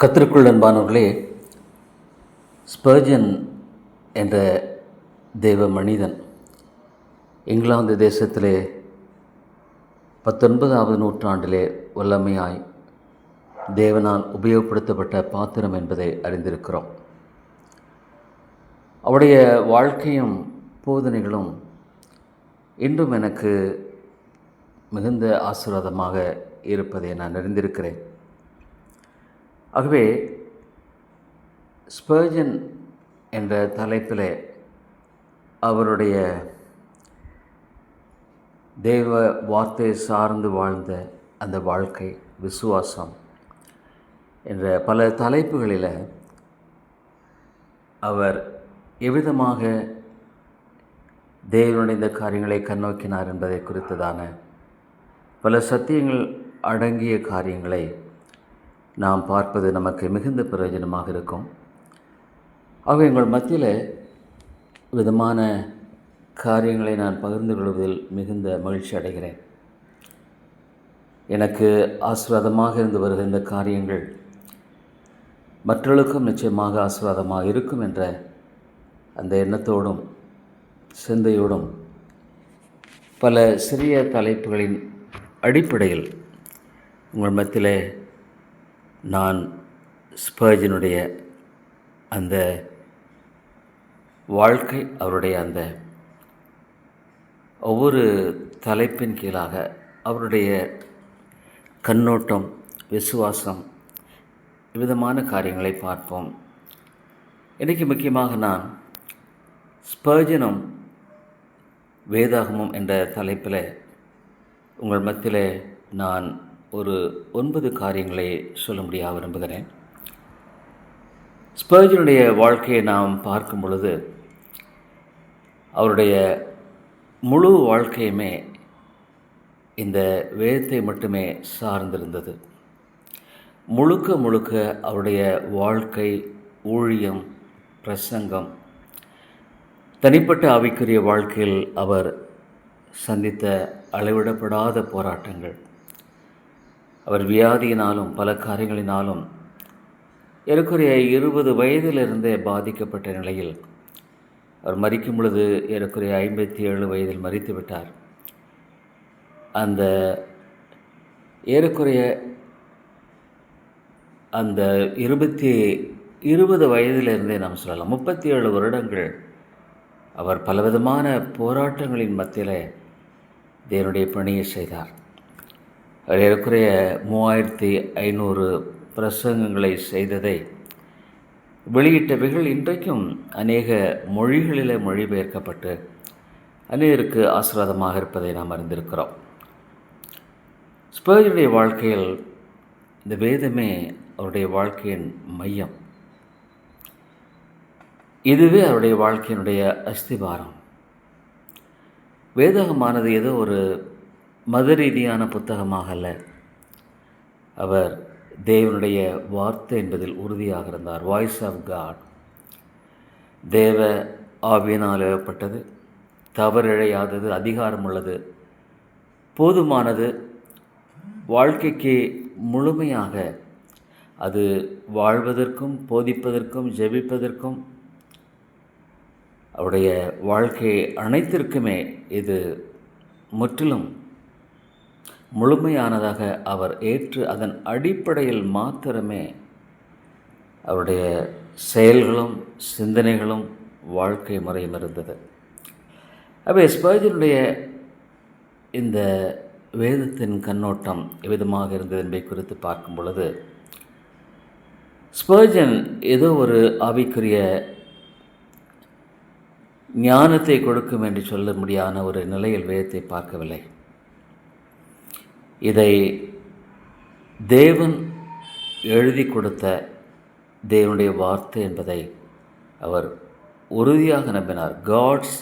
கத்திற்குள் அன்பானவர்களே ஸ்பர்ஜன் என்ற தெய்வ மனிதன் இங்கிலாந்து தேசத்திலே பத்தொன்பதாவது நூற்றாண்டிலே வல்லமையாய் தேவனால் உபயோகப்படுத்தப்பட்ட பாத்திரம் என்பதை அறிந்திருக்கிறோம். அவருடைய வாழ்க்கையும் போதனைகளும் இன்றும் எனக்கு மிகுந்த ஆசீர்வாதமாக இருப்பதை நான் அறிந்திருக்கிறேன். ஆகவே ஸ்பர்ஜன் என்ற தலைப்பில் அவருடைய தேவ வார்த்தை சார்ந்து வாழ்ந்த அந்த வாழ்க்கை விசுவாசம் என்ற பல தலைப்புகளில் அவர் எவ்விதமாக தேவனுடைய இந்த காரியங்களை கண்ணோக்கினார் என்பதை குறித்ததான பல சத்தியங்கள் அடங்கிய காரியங்களை நாம் பார்ப்பது நமக்கு மிகுந்த பிரயோஜனமாக இருக்கும். ஆக எங்கள் மத்தியில் விதமான காரியங்களை நான் பகிர்ந்து கொள்வதில் மிகுந்த மகிழ்ச்சி அடைகிறேன். எனக்கு ஆசீர்வாதமாக இருந்து வருகிற இந்த காரியங்கள் மற்றவர்களுக்கும் நிச்சயமாக ஆசீர்வாதமாக இருக்கும் என்ற அந்த எண்ணத்தோடும் சிந்தையோடும் பல சிறிய தலைப்புகளின் அடிப்படையில் உங்கள் மத்தியில் நான் ஸ்பர்ஜனுடைய அந்த வாழ்க்கை அவருடைய அந்த ஒவ்வொரு தலைப்பின் கீழாக அவருடைய கண்ணோட்டம் விசுவாசம் விதமான காரியங்களை பார்ப்போம். இன்றைக்கு முக்கியமாக நான் ஸ்பர்ஜனும் வேதாகமும் என்ற தலைப்பில் உங்கள் மத்தியில் நான் ஒரு ஒன்பது காரியங்களை சொல்லும்படியாக விரும்புகிறேன். ஸ்பர்ஜனுடைய வாழ்க்கையை நாம் பார்க்கும் பொழுது அவருடைய முழு வாழ்க்கையுமே இந்த வேதத்தை மட்டுமே சார்ந்திருந்தது. முழுக்க முழுக்க அவருடைய வாழ்க்கை ஊழியம் பிரசங்கம் தனிப்பட்ட ஆவிக்குரிய வாழ்க்கையில் அவர் சந்தித்த அளவிடப்படாத போராட்டங்கள். அவர் வியாதியினாலும் பல காரியங்களினாலும் ஏறக்குறைய இருபது வயதிலிருந்தே பாதிக்கப்பட்ட நிலையில் அவர் மறிக்கும் பொழுது ஏறக்குறைய ஐம்பத்தி ஏழு வயதில் மறித்து விட்டார். அந்த ஏறக்குறைய அந்த இருபத்தி இருபது வயதிலிருந்தே நாம் சொல்லலாம் முப்பத்தி ஏழு வருடங்கள் அவர் பலவிதமான போராட்டங்களின் மத்தியில் தேவனுடைய பணியை செய்தார். ஏறக்குறைய மூவாயிரத்தி ஐநூறு பிரசங்கங்களை செய்ததை வெளியிட்டவைகள் இன்றைக்கும் அநேக மொழிகளில் மொழிபெயர்க்கப்பட்டு அநேகருக்கு ஆசீர்வாதமாக இருப்பதை நாம் அறிந்திருக்கிறோம். ஸ்பர்ஜனுடைய வாழ்க்கையில் இந்த வேதமே அவருடைய வாழ்க்கையின் மையம். இதுவே அவருடைய வாழ்க்கையினுடைய அஸ்திபாரம். வேதகமானது ஏதோ ஒரு மத ரீதியான புத்தகமாக அல்ல அவர் தேவனுடைய வார்த்தை என்பதில் உறுதியாக இருந்தார் வாய்ஸ் ஆஃப் காட் தேவ ஆவியினால் எழுப்பப்பட்டது. தவறிழையாதது அதிகாரம் உள்ளது. போதுமானது. வாழ்க்கைக்கு முழுமையாக அது வாழ்வதற்கும் போதிப்பதற்கும் ஜெபிப்பதற்கும் அவருடைய வாழ்க்கை அனைத்திற்குமே இது முற்றிலும் முழுமையானதாக அவர் ஏற்று அதன் அடிப்படையில் மாத்திரமே அவருடைய செயல்களும் சிந்தனைகளும் வாழ்க்கை முறையும் இருந்தது. அவை ஸ்பர்ஜனுடைய இந்த வேதத்தின் கண்ணோட்டம் எவ்விதமாக இருந்தது என்பதை குறித்து பார்க்கும் பொழுது ஸ்பர்ஜன் ஏதோ ஒரு ஆவிக்குரிய ஞானத்தை கொடுக்கும் என்று சொல்ல முடியாத ஒரு நிலையில் வேதத்தை பார்க்கவில்லை. இதை தேவன் எழுதி கொடுத்த தேவனுடைய வார்த்தை என்பதை அவர் உறுதியாக நம்பினார். காட்ஸ்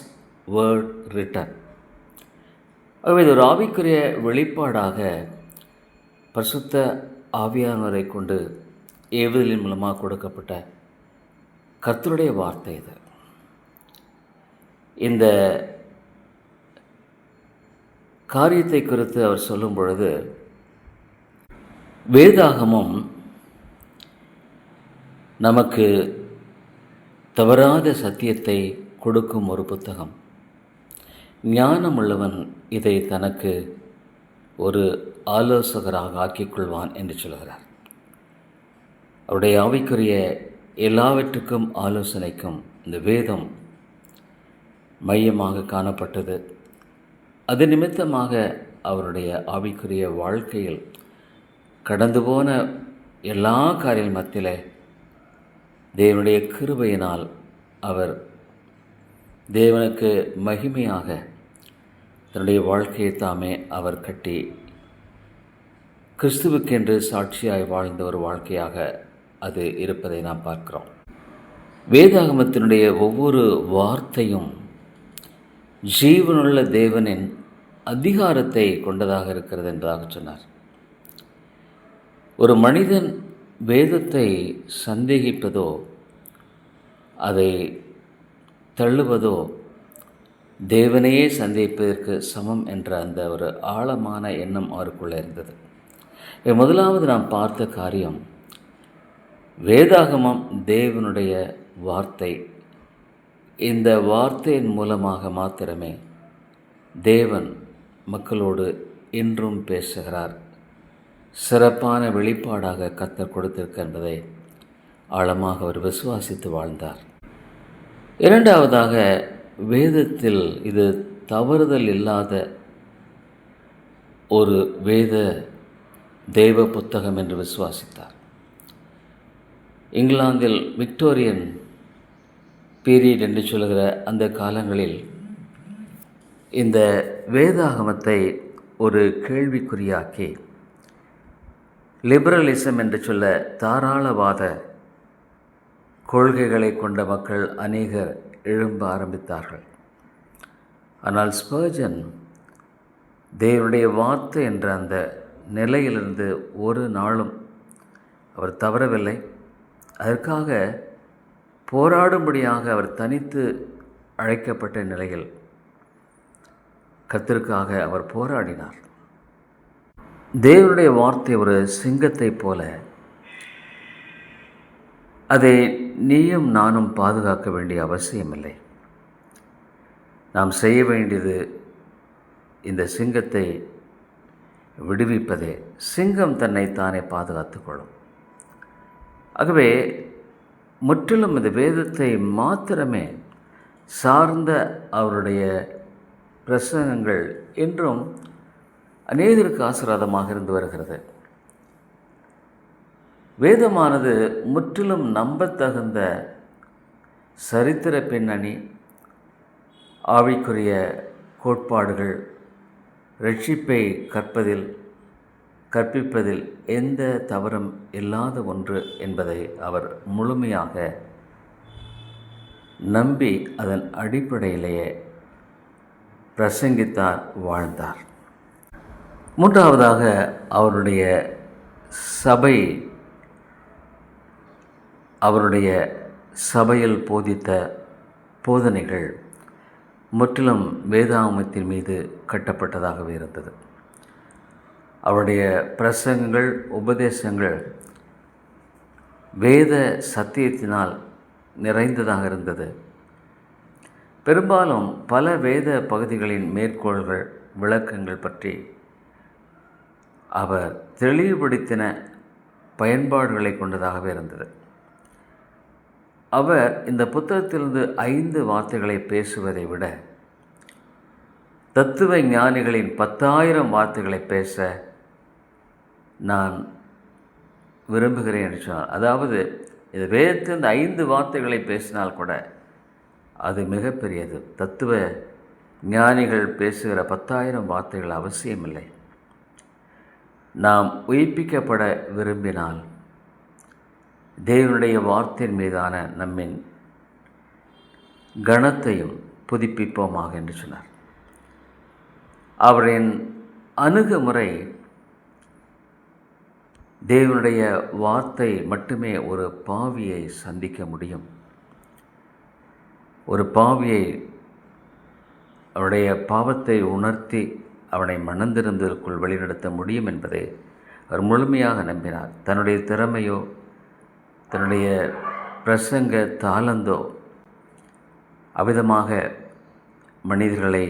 வேர்ட் ரிட்டன் ஆகவே இது ஒரு ஆவிக்குரிய வெளிப்பாடாக பரிசுத்த ஆவியானவரை கொண்டு ஏவுதலின் மூலமாக கொடுக்கப்பட்ட கத்தருடைய வார்த்தை இது. இந்த காரியத்தை குறித்து அவர் சொல்லும் பொழுது வேதாகமும் நமக்கு தவறாத சத்தியத்தை கொடுக்கும் ஒரு புத்தகம். ஞானமுள்ளவன் இதை தனக்கு ஒரு ஆலோசகராக ஆக்கிக்கொள்வான் என்று சொல்கிறார். அவருடைய ஆவிக்குரிய எல்லாவற்றுக்கும் ஆலோசனைக்கும் இந்த வேதம் மையமாக காணப்பட்டது. அது நிமித்தமாக அவருடைய ஆவிக்குரிய வாழ்க்கையில் கடந்து போன எல்லா காரியம் மத்தியில் தேவனுடைய கிருபையினால் அவர் தேவனுக்கு மகிமையாக தன்னுடைய வாழ்க்கையை தாமே அவர் கட்டி கிறிஸ்துவுக்கென்று சாட்சியாய் வாழ்ந்த ஒரு வாழ்க்கையாக அது இருப்பதை நாம் பார்க்கிறோம். வேதாகமத்தினுடைய ஒவ்வொரு வார்த்தையும் ஜீவனுள்ள தேவனின் அதிகாரத்தை கொண்டதாக இருக்கிறது என்றாக சொன்னார். ஒரு மனிதன் வேதத்தை சந்தேகிப்பதோ அதை தள்ளுவதோ தேவனையே சந்திப்பதற்கு சமம் என்ற அந்த ஒரு ஆழமான எண்ணம் அவருக்குள்ளே இருந்தது. முதலாவது நாம் பார்த்த காரியம் வேதாகமம் தேவனுடைய வார்த்தை இந்த வார்த்தையின் மூலமாக மாத்திரமே தேவன் மக்களோடு இன்றும் பேசுகிறார். சிறப்பான வெளிப்பாடாக கத்தர் கொடுத்திருக்க என்பதை ஆழமாக அவர் விசுவாசித்து வாழ்ந்தார். இரண்டாவதாக வேதத்தில் இது தவறுதல் இல்லாத ஒரு வேத தெய்வ புத்தகம் என்று விசுவாசித்தார். இங்கிலாந்தில் விக்டோரியன் பீரியட் என்று சொல்கிற அந்த காலங்களில் இந்த வேதாகமத்தை ஒரு கேள்விக்குறியாக்கி லிபரலிசம் என்று சொல்ல தாராளவாத கொள்கைகளை கொண்ட மக்கள் அநேகர் எழும்ப ஆரம்பித்தார்கள். ஆனால் ஸ்பர்ஜன் தேவனுடைய வார்த்தை என்ற அந்த நிலையிலிருந்து ஒரு நாளும் அவர் தவறவில்லை. அதற்காக போராடும்படியாக அவர் தனித்து அழைக்கப்பட்ட நிலையில் கத்திற்காக அவர் போராடினார். தேவனுடைய வார்த்தை ஒரு சிங்கத்தைப் போல. அதை நீயும் நானும் பாதுகாக்க வேண்டிய அவசியமில்லை. நாம் செய்ய வேண்டியது இந்த சிங்கத்தை விடுவிப்பதே. சிங்கம் தன்னை தானே பாதுகாத்து கொள்ளும். ஆகவே முற்றிலும் இந்த வேதத்தை மாத்திரமே சார்ந்த அவருடைய பிரசங்கங்கள் என்றும் அநேகருக்கு ஆசீர்வாதமாக இருந்து வருகிறது. வேதமானது முற்றிலும் நம்பத்தகுந்த சரித்திர பின்னணி ஆவிக்குரிய கோட்பாடுகள் ரட்சிப்பை கற்பதில் கற்பிப்பதில் எந்த தவறும் இல்லாத ஒன்று என்பதை அவர் முழுமையாக நம்பி அதன் அடிப்படையிலேயே பிரசங்கித்தார் வாழ்ந்தார். மூன்றாவதாக அவருடைய சபை அவருடைய சபையில் போதித்த போதனைகள் முற்றிலும் வேதாமத்தின் மீது கட்டப்பட்டதாகவே இருந்தது. அவருடைய பிரசங்கங்கள் உபதேசங்கள் வேத சத்தியத்தினால் நிறைந்ததாக இருந்தது. பெரும்பாலும் பல வேத பகுதிகளின் மேற்கோள்கள் விளக்கங்கள் பற்றி அவர் தெளிவுபடுத்தின பயன்பாடுகளை கொண்டதாகவே இருந்தது. அவர் இந்த புத்தகத்திலிருந்து ஐந்து வார்த்தைகளை பேசுவதை விட தத்துவ ஞானிகளின் பத்தாயிரம் வார்த்தைகளை பேச நான் விரும்புகிறேன் என்று சொன்னார். அதாவது இது இந்த ஐந்து வார்த்தைகளை பேசினால் கூட அது மிகப்பெரியது. தத்துவ ஞானிகள் பேசுகிற பத்தாயிரம் வார்த்தைகள் அவசியமில்லை. நாம் உயிர்ப்பிக்கப்பட விரும்பினால் தேவனுடைய வார்த்தையின் மீதான நம்மின் கணத்தையும் புதுப்பிப்போமாக என்று சொன்னார். அவரின் அணுகுமுறை தேவனுடைய வார்த்தை மட்டுமே ஒரு பாவியை சந்திக்க முடியும். ஒரு பாவியை அவருடைய பாவத்தை உணர்த்தி அவனை மணந்திருந்ததற்குள் வழிநடத்த முடியும் என்பதை அவர் முழுமையாக நம்பினார். தன்னுடைய திறமையோ தன்னுடைய பிரசங்க தாளந்தோ அவ்விதமாக மனிதர்களை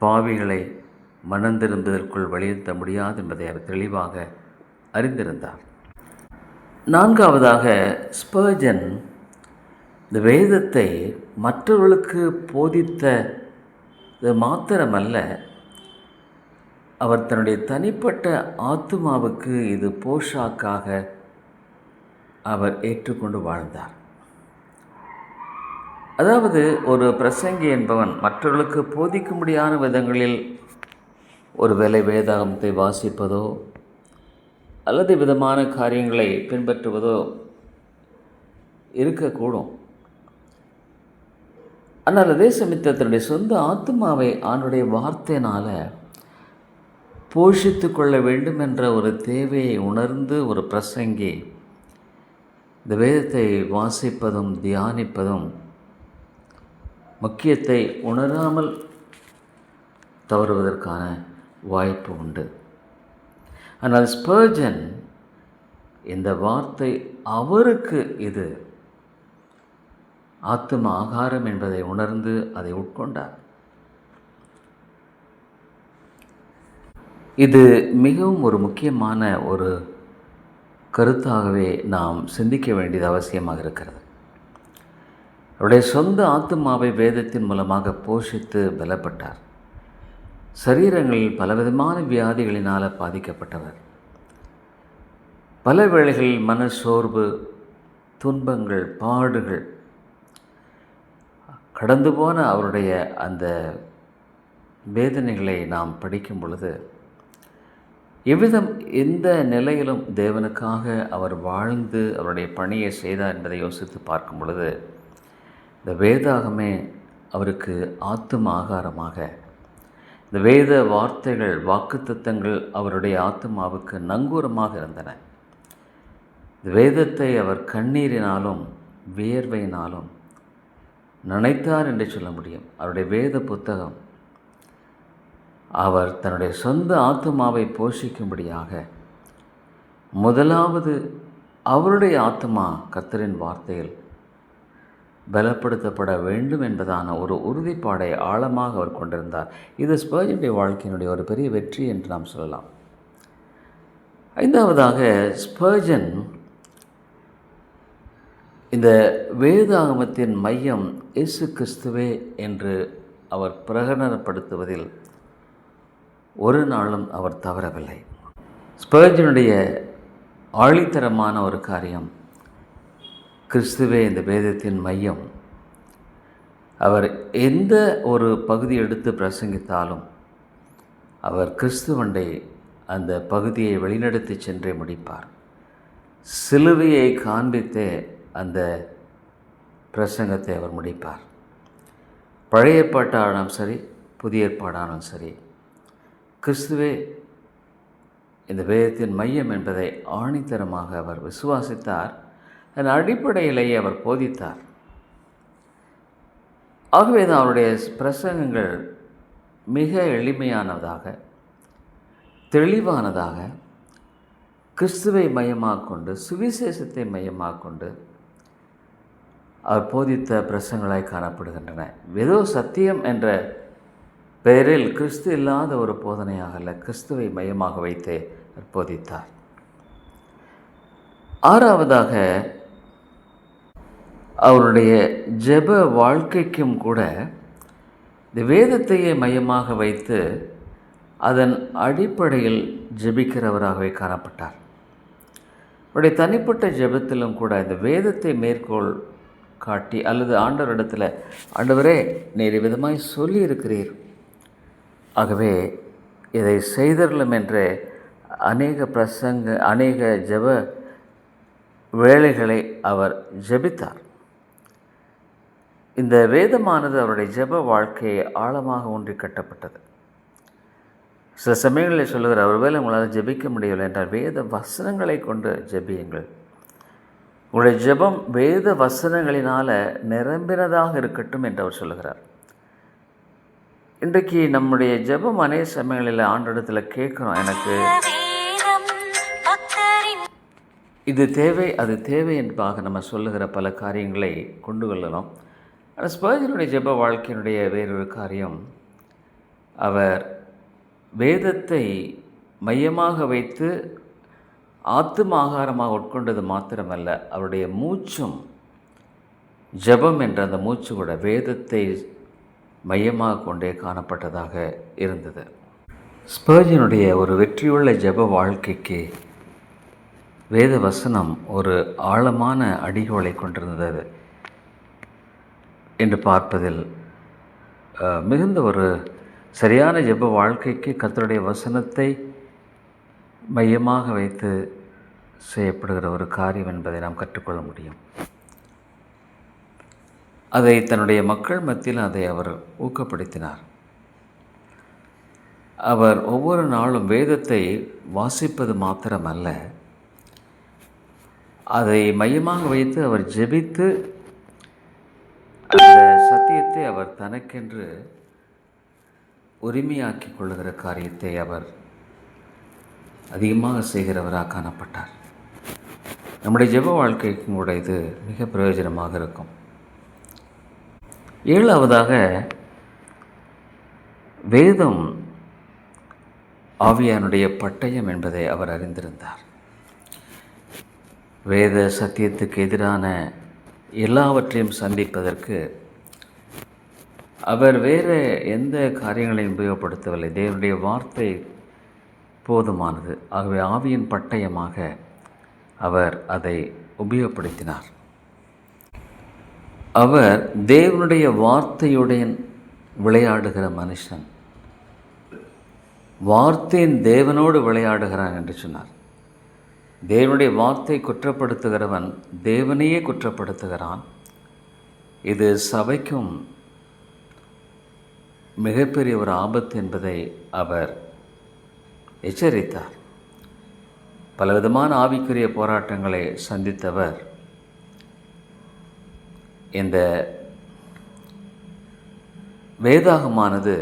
பாவிகளை மணந்திருந்ததற்குள் வழிநடத்த முடியாது என்பதை அவர் தெளிவாக அறிந்திருந்தார். நான்காவதாக ஸ்பர்ஜன் இந்த வேதத்தை மற்றவர்களுக்கு போதித்த மாத்திரமல்ல அவர் தன்னுடைய தனிப்பட்ட ஆத்துமாவுக்கு இது போஷாக்காக அவர் ஏற்றுக்கொண்டு வாழ்ந்தார். அதாவது ஒரு பிரசங்கி என்பவன் மற்றவர்களுக்கு போதிக்க முடியாத விதங்களில் ஒரு வேலை வேதாகமத்தை வாசிப்பதோ அல்லது விதமான காரியங்களை பின்பற்றுவதோ இருக்கக்கூடும். ஆனால் அதே சமயத்தில் தன்னுடைய சொந்த ஆத்மாவை அவனுடைய வார்த்தையினால் போஷித்து கொள்ள வேண்டும் என்ற ஒரு தேவையை உணர்ந்து ஒரு பிரசங்கி இந்த வேதத்தை வாசிப்பதும் தியானிப்பதும் முக்கியத்தை உணராமல் தவறுவதற்கான வாய்ப்பு உண்டு. ஆனால் ஸ்பர்ஜன் இந்த வார்த்தை அவருக்கு இது. ஆத்தும ஆகாரம் என்பதை உணர்ந்து அதை உட்கொண்டார். இது மிகவும் ஒரு முக்கியமான ஒரு கருத்தாகவே நாம் சிந்திக்க வேண்டியது அவசியமாக இருக்கிறது. அவருடைய சொந்த ஆத்துமாவை வேதத்தின் மூலமாக போஷித்து பலப்பட்டார். சரீரங்களில் பலவிதமான வியாதிகளினால் பாதிக்கப்பட்டவர். பல வேளைகளில் மன சோர்வு துன்பங்கள் பாடுகள். கடந்து போன அவருடைய அந்த வேதனைகளை நாம் படிக்கும் பொழுது எவ்விதம் எந்த நிலையிலும் தேவனுக்காக அவர் வாழ்ந்து அவருடைய பணியை செய்தார் என்பதை யோசித்து பார்க்கும் பொழுது இந்த வேதாகமே அவருக்கு ஆத்தும ஆகாரமாக இந்த வேத வார்த்தைகள் வாக்குத்தத்தங்கள் அவருடைய ஆத்மாவுக்கு நங்கூரமாக இருந்தன. இந்த வேதத்தை அவர் கண்ணீரினாலும் வியர்வையினாலும் நினைத்தார் என்று சொல்ல முடியும். அவருடைய வேத புத்தகம் அவர் தன்னுடைய சொந்த ஆத்மாவை போஷிக்கும்படியாக முதலாவது அவருடைய ஆத்மா கர்த்தரின் வார்த்தையில் பலப்படுத்தப்பட வேண்டும் என்பதான ஒரு உறுதிப்பாடை ஆழமாக அவர் கொண்டிருந்தார். இது ஸ்பர்ஜனுடைய வாழ்க்கையினுடைய ஒரு பெரிய வெற்றி என்று நாம் சொல்லலாம். ஐந்தாவதாக ஸ்பர்ஜன் இந்த வேதாகமத்தின் மையம் இயேசு கிறிஸ்துவே என்று அவர் பிரகடனப்படுத்துவதில் ஒரு நாளும் அவர் தவறவில்லை. ஸ்பர்ஜனுடைய ஆழித்தரமான ஒரு காரியம் கிறிஸ்துவே இந்த வேதத்தின் மையம். அவர் எந்த ஒரு பகுதி எடுத்து பிரசங்கித்தாலும் அவர் கிறிஸ்துவண்டை அந்த பகுதியை வழிநடத்தி சென்றே முடிப்பார். சிலுவையை காண்பித்தே அந்த பிரசங்கத்தை அவர் முடிப்பார். பழைய பாட்டானாலும் சரி புதிய ஏற்பாடாலும் சரி கிறிஸ்துவே இந்த வேதத்தின் மையம் என்பதை ஆணித்தரமாக அவர் விசுவாசித்தார். என் அடிப்படையிலேயே அவர் போதித்தார். ஆகவே தான் அவருடைய பிரசங்கங்கள் மிக எளிமையானதாக தெளிவானதாக கிறிஸ்துவை மையமாக கொண்டு சுவிசேஷத்தை மையமாக கொண்டு அவர் போதித்த பிரசங்களாய் காணப்படுகின்றன. ஏதோ சத்தியம் என்ற பெயரில் கிறிஸ்து இல்லாத ஒரு போதனையாக அல்ல கிறிஸ்துவை மையமாக வைத்தே அவர் போதித்தார். ஆறாவதாக அவருடைய ஜெப வாழ்க்கைக்கும் கூட இந்த வேதத்தையே மையமாக வைத்து அதன் அடிப்படையில் ஜெபிக்கிறவராகவே காணப்பட்டார். அவருடைய தனிப்பட்ட ஜெபத்திலும் கூட இந்த வேதத்தை மேற்கோள் காட்டி அல்லது ஆண்டவரிடத்தில் ஆண்டவரே நேர் விதமாய் சொல்லியிருக்கிறீர். ஆகவே இதை செய்தரலும் என்று அநேக பிரசங்க அநேக ஜெப வேலைகளை அவர் ஜெபித்தார். இந்த வேதமானது அவருடைய ஜெப வாழ்க்கையை ஆழமாக ஒன்றி கட்டப்பட்டது. சில சமயங்களில் சொல்லுகிற ஒருவேளை உங்களால் ஜெபிக்க முடியவில்லை என்றால் வேத வசனங்களை கொண்டு ஜெபியுங்கள். உங்களுடைய ஜெபம் வேத வசனங்களினால் நிரம்பினதாக இருக்கட்டும் என்று அவர் சொல்லுகிறார். இன்றைக்கு நம்முடைய ஜெபம் அநேக சமயங்களில் ஆண்டிடத்தில் கேட்குறோம் எனக்கு இது தேவை அது தேவை என்பதாக நம்ம சொல்லுகிற பல காரியங்களை கொண்டு கொள்ளலாம். ஆனால் ஸ்பர்ஜனுடைய ஜெப வாழ்க்கையினுடைய வேறொரு காரியம் அவர் வேதத்தை மையமாக வைத்து ஆத்தும ஆகாரமாக உட்கொண்டது மாத்திரமல்ல அவருடைய மூச்சும் ஜெபம் என்ற அந்த மூச்சு கூட வேதத்தை மையமாக கொண்டே காணப்பட்டதாக இருந்தது. ஸ்பர்ஜனுடைய ஒரு வெற்றியுள்ள ஜெப வாழ்க்கைக்கு வேத வசனம் ஒரு ஆழமான அடிகோலை கொண்டிருந்தது. என்று பார்ப்பதில் மிகுந்த ஒரு சரியான ஜெப வாழ்க்கைக்கு கத்தருடைய வசனத்தை மையமாக வைத்து செய்யப்படுகிற ஒரு காரியம் என்பதை நாம் கற்றுக்கொள்ள முடியும். அதை தன்னுடைய மக்கள் மத்தியில் அதை அவர் ஊக்கப்படுத்தினார். அவர் ஒவ்வொரு நாளும் வேதத்தை வாசிப்பது மாத்திரமல்ல அதை மையமாக வைத்து அவர் ஜெபித்து சத்தியத்தை அவர் தனக்கென்று உரிமையாக்கிக் கொள்ளுகிற காரியத்தை அவர் அதிகமாக செய்கிறவராக காணப்பட்டார். நம்முடைய ஜெப வாழ்க்கைக்கும் கூட இது மிக பிரயோஜனமாக இருக்கும். ஏழாவதாக வேதம் ஆவியானுடைய பட்டயம் என்பதை அவர் அறிந்திருந்தார். வேத சத்தியத்துக்கு எதிரான எல்லாவற்றையும் சந்திப்பதற்கு அவர் வேறு எந்த காரியங்களையும் உபயோகப்படுத்தவில்லை. தேவனுடைய வார்த்தை போதுமானது. ஆகவே ஆவியின் பட்டயமாக அவர் அதை உபயோகப்படுத்தினார். அவர் தேவனுடைய வார்த்தையுடன் விளையாடுகிற மனுஷன். வார்த்தையின் தேவனோடு விளையாடுகிறான் என்று சொன்னார். தேவனுடைய வார்த்தை குற்றப்படுத்துகிறவன் தேவனையே குற்றப்படுத்துகிறான். இது சபைக்கும் மிகப்பெரிய ஒரு ஆபத்து என்பதை அவர் எச்சரித்தார். பலவிதமான ஆவிக்குரிய போராட்டங்களை சந்தித்தவர் இந்த வேதாகமானது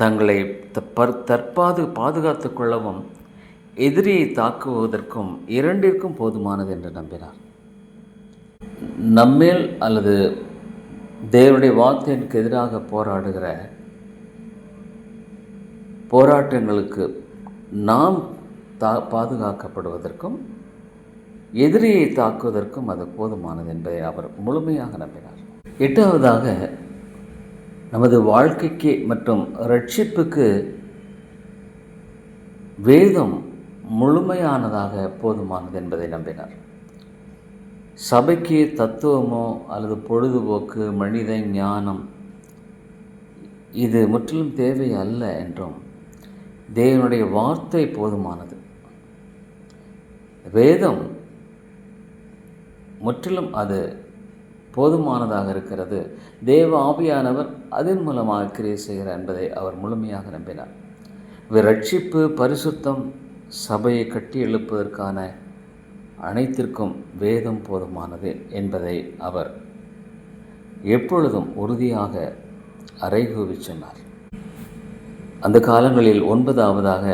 தங்களை தற்பாது பாதுகாத்து கொள்ளவும் எதிரியை தாக்குவதற்கும் இரண்டிற்கும் போதுமானது என்று நம்பினார். நம்மேல் அல்லது தேவனுடைய வார்த்தைக்கு எதிராக போராடுகிற போராட்டங்களுக்கு நாம் தா பாதுகாக்கப்படுவதற்கும் எதிரியை தாக்குவதற்கும் அது போதுமானது என்பதை அவர் முழுமையாக நம்பினார். எட்டாவதாக நமது வாழ்க்கைக்கு மற்றும் ரட்சிப்புக்கு வேதம் முழுமையானதாக போதுமானது என்பதை நம்பினார். சபைக்கு தத்துவமோ அல்லது பொழுதுபோக்கு மனித ஞானம் இது முற்றிலும் தேவை அல்ல என்றும் தேவனுடைய வார்த்தை போதுமானது. வேதம் முற்றிலும் அது போதுமானதாக இருக்கிறது. தேவ ஆவியானவர் அதன் மூலமாக கிரியை செய்கிறார் என்பதை அவர் முழுமையாக நம்பினார். இவர் ரட்சிப்பு பரிசுத்தம் சபையை கட்டி எழுப்பதற்கான அனைத்திற்கும் வேதம் போதுமானது என்பதை அவர் எப்பொழுதும் உறுதியாக அறைகூவி சொன்னார். அந்த காலங்களில் ஒன்பதாவதாக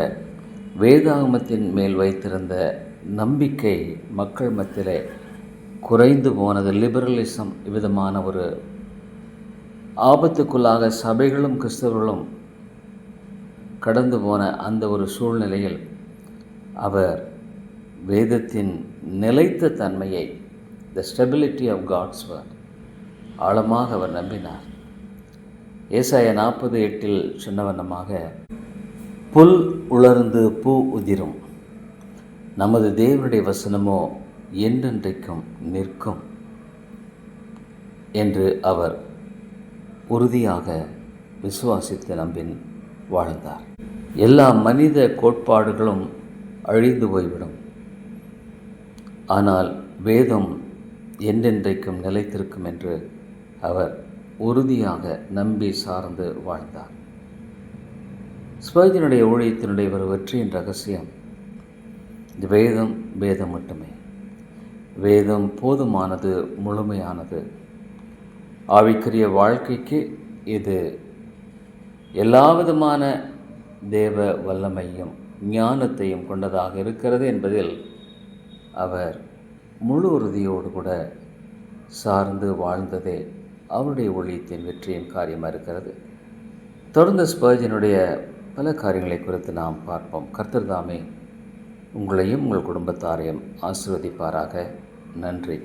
வேதாகமத்தின் மேல் வைத்திருந்த நம்பிக்கை மக்கள் மத்தியிலே குறைந்து போனது. லிபரலிசம் விதமான ஒரு ஆபத்துக்குள்ளாக சபைகளும் கிறிஸ்தவர்களும் கடந்து போன அந்த ஒரு சூழ்நிலையில் அவர் வேதத்தின் நிலைத்த தன்மையை the stability of God's word ஆழமாக அவர் நம்பினார். ஏசாய நாற்பது எட்டில் சொன்னவண்ணமாக புல் உலர்ந்து பூ உதிரும். நமது தேவனுடைய வசனமோ என்றென்றைக்கும் நிற்கும் என்று அவர் உறுதியாக விசுவாசித்து நம்பின் வாழ்ந்தார். எல்லா மனித கோட்பாடுகளும் அழிந்து போய்விடும். ஆனால் வேதம் என்றென்றைக்கும் நிலைத்திருக்கும் என்று அவர் உறுதியாக நம்பி சார்ந்து வாழ்ந்தார். ஸ்பர்ஜனுடைய ஊழியத்தினுடைய ஒரு வெற்றியின் ரகசியம் வேதம் வேதம் மட்டுமே. வேதம் போதுமானது முழுமையானது. ஆவிக்குரிய வாழ்க்கைக்கு இது எல்லா விதமான தேவ வல்லமையும் ஞானத்தையும் கொண்டதாக இருக்கிறது என்பதில் அவர் முழு உறுதியோடு கூட சார்ந்து வாழ்ந்ததே அவருடைய ஒழியத்தின் வெற்றியின் காரியமாக இருக்கிறது. தொடர்ந்து ஸ்பர்ஜனுடைய பல காரியங்களை குறித்து நாம் பார்ப்போம். கர்த்தர் தாமே உங்களையும் உங்கள் குடும்பத்தாரையும் ஆசிர்வதிப்பாராக. நன்றி.